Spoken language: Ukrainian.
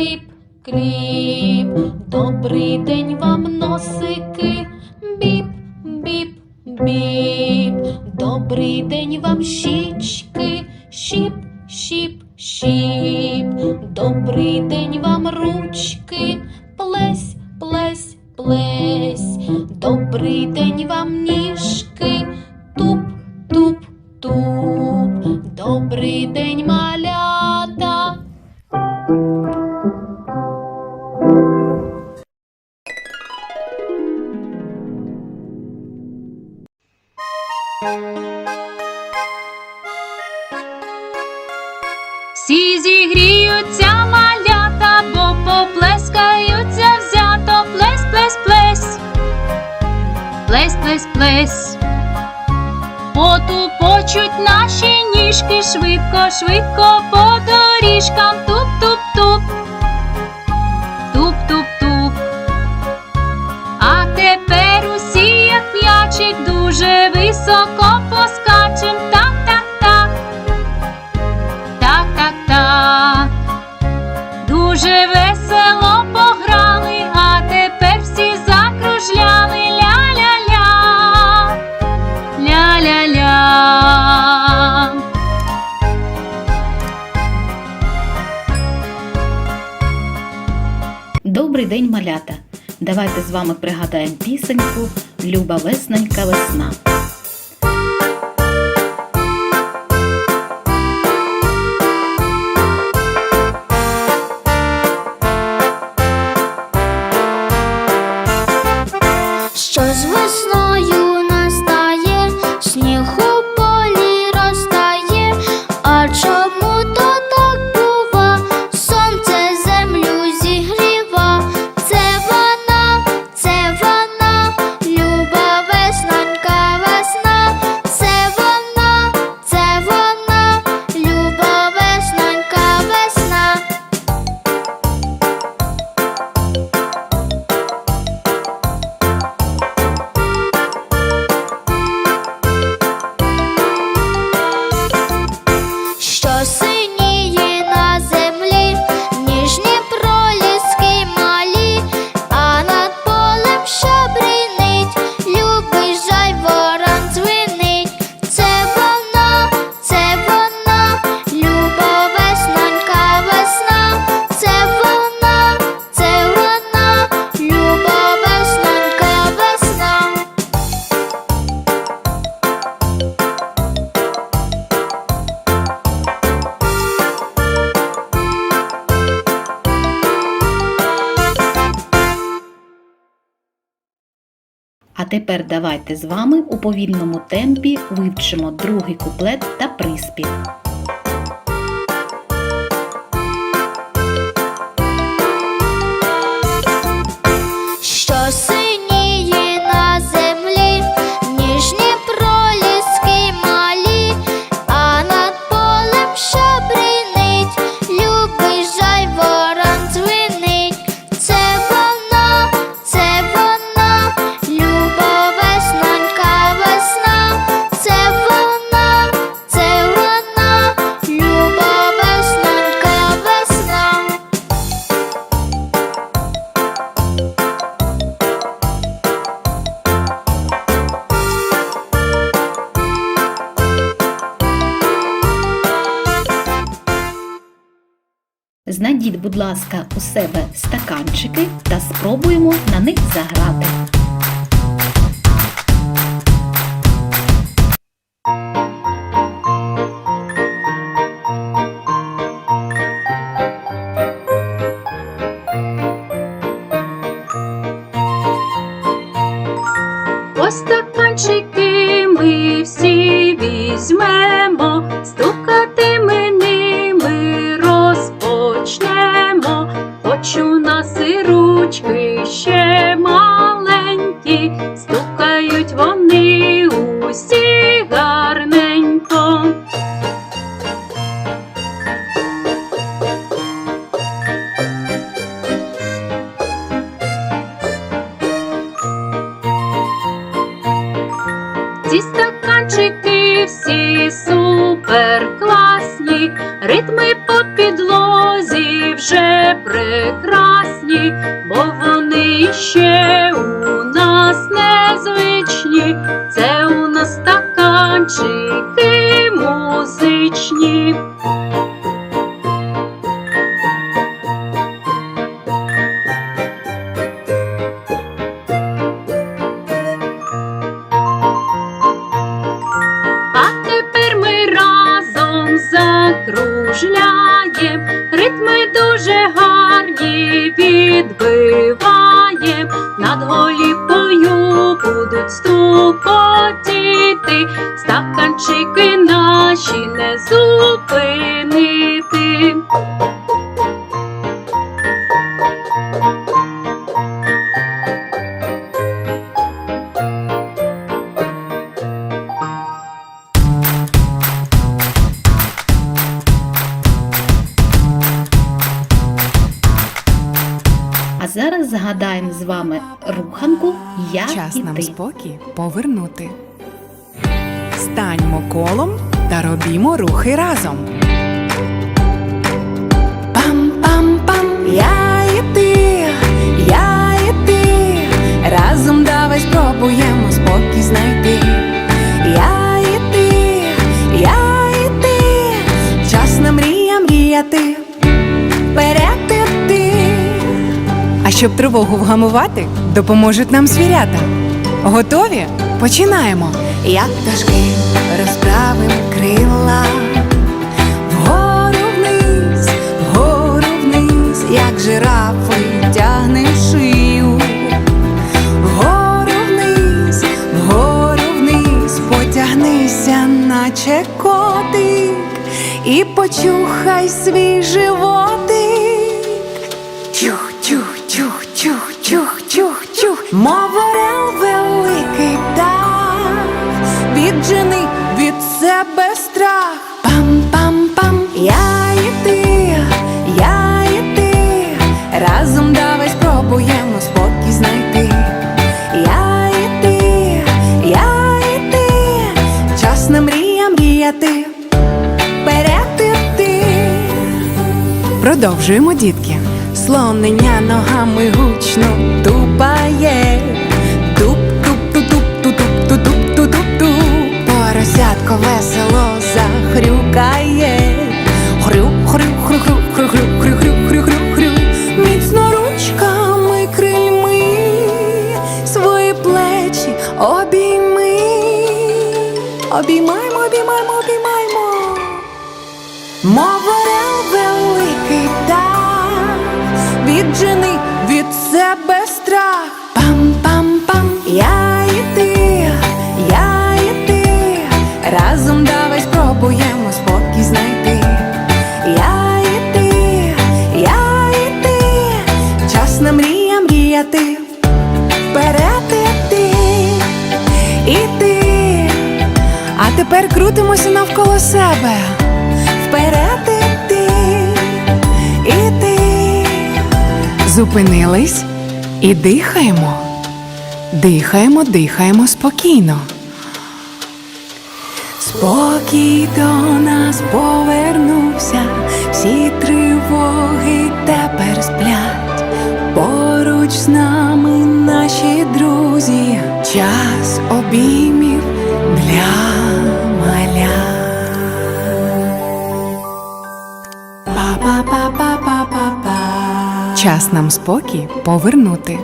кліп, кліп. Добрий день вам носики, біп, біп, біп. Добрий день вам щічки, щіп, щіп, щіп. Добрий день вам ручки, плесь, плесь, плесь. Добрий день вам ніжки, Всі зігріються малята, бо поплескаються взято. Плесь, плесь, плесь. Плесь, плесь, плесь. Потупочуть наші ніжки швидко, швидко по доріжкам. Туп-туп-туп. Дуже високо поскачем. Так, так, так. Так, так, так. Дуже весело пограли, а тепер всі закружляли. Ля-ля-ля. Ля-ля-ля. Добрий день, малята! Давайте з вами пригадаємо пісеньку Люба весненька весна. Тепер давайте з вами у повільному темпі вивчимо другий куплет та приспів. Знайдіть, будь ласка, у себе стаканчики та спробуємо на них заграти. Підлозі вже прекрасні, бо вони ще у зупинити. А зараз згадаємо з вами руханку Я Час і нам ти. спокій повернути. Станьмо колом та робімо рухи разом. Пам-пам-пам, я і ти, я і ти. Разом давай спробуємо спокій знайти. Я і ти, я і ти. Час на мрія мріяти. Вперед іти. А щоб тривогу вгамувати, допоможуть нам звірята. Готові? Починаємо. Як пташки розправим крила. Вгору вниз, вгору вниз, як жирафи тягнем шию. Вгору вниз, вгору вниз, потягнися, наче котик, і почухай свій животик. Чух, чух, чух, чух, чух, чух, чух, мов орел великий птах, віджени від себе страх. Пам-пам-пам, я і ти, я і ти, разом давай спробуємо спокій знайти. Я і ти, я і ти, час на мрія мріяти. Вперед іти. Продовжуємо, дітки. Слонення ногами гучно тупає. Обіймаймо, обіймаймо, обіймаймо. Мов великий птах, віджений від себе страх. Пам-пам-пам, я тепер крутимося навколо себе. Вперед іти, іти. Зупинились і дихаємо. Дихаємо, дихаємо спокійно. Спокій до нас повернувся, всі тривоги тепер сплять. Поруч з нами наші друзі, час обіймів для Па-па-па-па-па-па-па. Час нам спокій повернути.